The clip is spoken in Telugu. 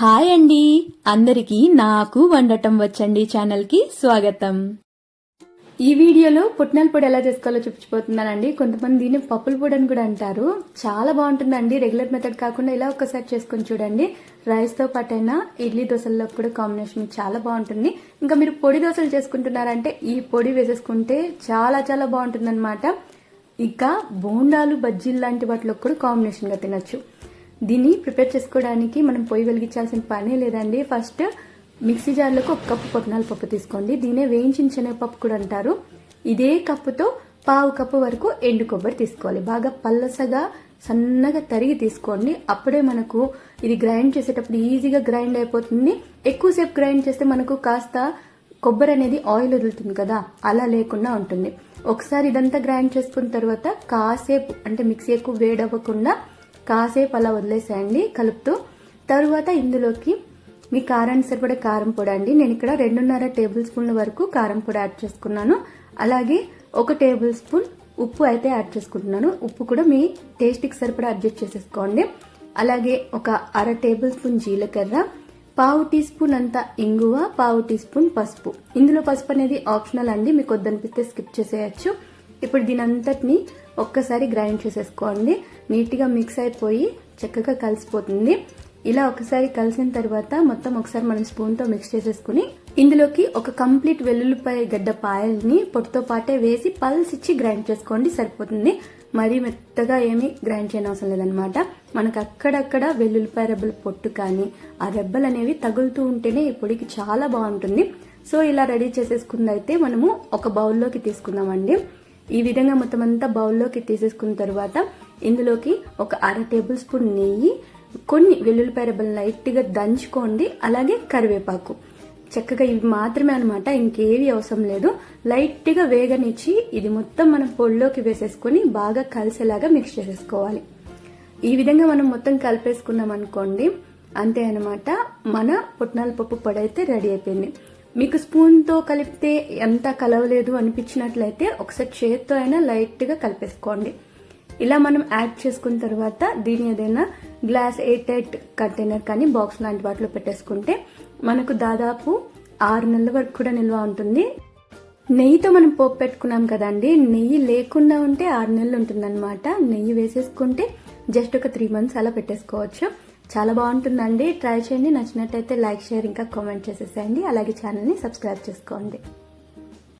హాయ్ అండి. అందరికీ నాకు వండటం వచ్చండి ఛానల్కి స్వాగతం. ఈ వీడియోలో పుట్నాల పొడి ఎలా చేసుకోవాలో చూపించిపోతున్నానండి కొంతమంది దీన్ని పప్పుల పొడి అని కూడా అంటారు. చాలా బాగుంటుందండి. రెగ్యులర్ మెథడ్ కాకుండా ఇలా ఒకసారి చేసుకొని చూడండి. రైస్తో పాటైనా ఇడ్లీ దోశల్లో కూడా కాంబినేషన్ చాలా బాగుంటుంది. ఇంకా మీరు పొడి దోశలు చేసుకుంటున్నారంటే ఈ పొడి వేసేసుకుంటే చాలా చాలా బాగుంటుంది ఇంకా బోండాలు బజ్జీలు లాంటి వాటిలో కూడా కాంబినేషన్గా తినొచ్చు. దీన్ని ప్రిపేర్ చేసుకోవడానికి మనం పొయ్యి వెలిగించాల్సిన పనే లేదండి. ఫస్ట్ మిక్సీ జార్లకు ఒక కప్పు పొట్నాల పప్పు తీసుకోండి. దీనే వేయించిన శనగపప్పు కూడా అంటారు. ఇదే కప్పుతో పావు కప్పు వరకు ఎండు కొబ్బరి తీసుకోవాలి. బాగా పల్లసగా సన్నగా తరిగి తీసుకోండి. అప్పుడే మనకు ఇది గ్రైండ్ చేసేటప్పుడు ఈజీగా గ్రైండ్ అయిపోతుంది. ఎక్కువసేపు గ్రైండ్ చేస్తే మనకు కాస్త కొబ్బరి అనేది ఆయిల్ వదులుతుంది కదా అలా లేకుండా ఉంటుంది. ఒకసారి ఇదంతా గ్రైండ్ చేసుకున్న తర్వాత కాసేపు అంటే మిక్సీ ఎక్కువ వేడవ్వకుండా కాసేపు అలా వదిలేసేయండి కలుపుతూ. తరువాత ఇందులోకి మీ కారానికి సరిపడే కారం పొడి అండి. నేను ఇక్కడ రెండున్నర టేబుల్ స్పూన్ల వరకు కారం పొడి యాడ్ చేసుకున్నాను. అలాగే ఒక టేబుల్ స్పూన్ ఉప్పు అయితే యాడ్ చేసుకుంటున్నాను. ఉప్పు కూడా మీ టేస్ట్కి సరిపడా అడ్జస్ట్ చేసేసుకోండి. అలాగే ఒక అర టేబుల్ స్పూన్ జీలకర్ర పావు టీ స్పూన్ అంత ఇంగువ పావు టీ స్పూన్ పసుపు. ఇందులో పసుపు అనేది ఆప్షనల్ అండి. మీకు వద్దనిపిస్తే స్కిప్ చేసేయచ్చు. ఇప్పుడు దీని అంతటిని ఒక్కసారి గ్రైండ్ చేసేసుకోండి. నీట్గా మిక్స్ అయిపోయి చక్కగా కలిసిపోతుంది. ఇలా ఒకసారి కలిసిన తర్వాత మొత్తం ఒకసారి మనం స్పూన్తో మిక్స్ చేసేసుకుని ఇందులోకి ఒక కంప్లీట్ వెల్లుల్లిపాయ గడ్డ పాయల్ని పొట్టుతో పాటే వేసి పల్స్ ఇచ్చి గ్రైండ్ చేసుకోండి సరిపోతుంది. మరీ మెత్తగా ఏమీ గ్రైండ్ చేయని అవసరం లేదనమాట మనకు అక్కడక్కడ వెల్లుల్లిపాయ రెబ్బల పొట్టు కానీ ఆ రెబ్బలు అనేవి తగులుతూ ఉంటేనే ఈ పొడికి చాలా బాగుంటుంది. సో ఇలా రెడీ చేసేసుకుందైతే మనము ఒక బౌల్లోకి తీసుకుందామండి. ఈ విధంగా మొత్తం అంతా బౌల్లోకి తీసేసుకున్న తర్వాత ఇందులోకి ఒక అర టేబుల్ స్పూన్ నెయ్యి కొన్ని వెల్లుల్లిపాయ రెబ్బలు లైట్గా దంచుకోండి. అలాగే కరివేపాకు. చక్కగా ఇవి మాత్రమే అనమాట ఇంకేవి అవసరం లేదు. లైట్గా వేగనిచ్చి ఇది మొత్తం మనం పొడిలోకి వేసేసుకొని బాగా కలిసేలాగా మిక్స్ చేసేసుకోవాలి. ఈ విధంగా మనం మొత్తం కలిపేసుకున్నాం అనుకోండి అంతే అనమాట మన పుట్నాల పప్పు పొడి అయితే రెడీ అయిపోయింది. మీకు స్పూన్తో కలిపితే ఎంత కలవలేదు అనిపించినట్లయితే ఒకసారి చేత్తో అయినా లైట్గా కలిపేసుకోండి. ఇలా మనం యాడ్ చేసుకున్న తర్వాత దీని ఏదైనా గ్లాస్ ఎయిట్ ఎయిట్ కంటైనర్ కానీ బాక్స్ లాంటి వాటిలో పెట్టేసుకుంటే మనకు దాదాపు ఆరు నెలల వరకు కూడా నిల్వ ఉంటుంది. నెయ్యితో మనం పోపు పెట్టుకున్నాం కదండి నెయ్యి లేకుండా ఉంటే ఆరు నెలలు ఉంటుందన్నమాట. నెయ్యి వేసేసుకుంటే జస్ట్ ఒక త్రీ మంత్స్ అలా పెట్టేసుకోవచ్చు. చాలా బాగుంటుందండి. ట్రై చేయండి. నచ్చినట్టయితే లైక్ షేర్ ఇంకా కామెంట్ చేసేసేయండి. అలాగే ఛానల్ని సబ్స్క్రైబ్ చేసుకోండి.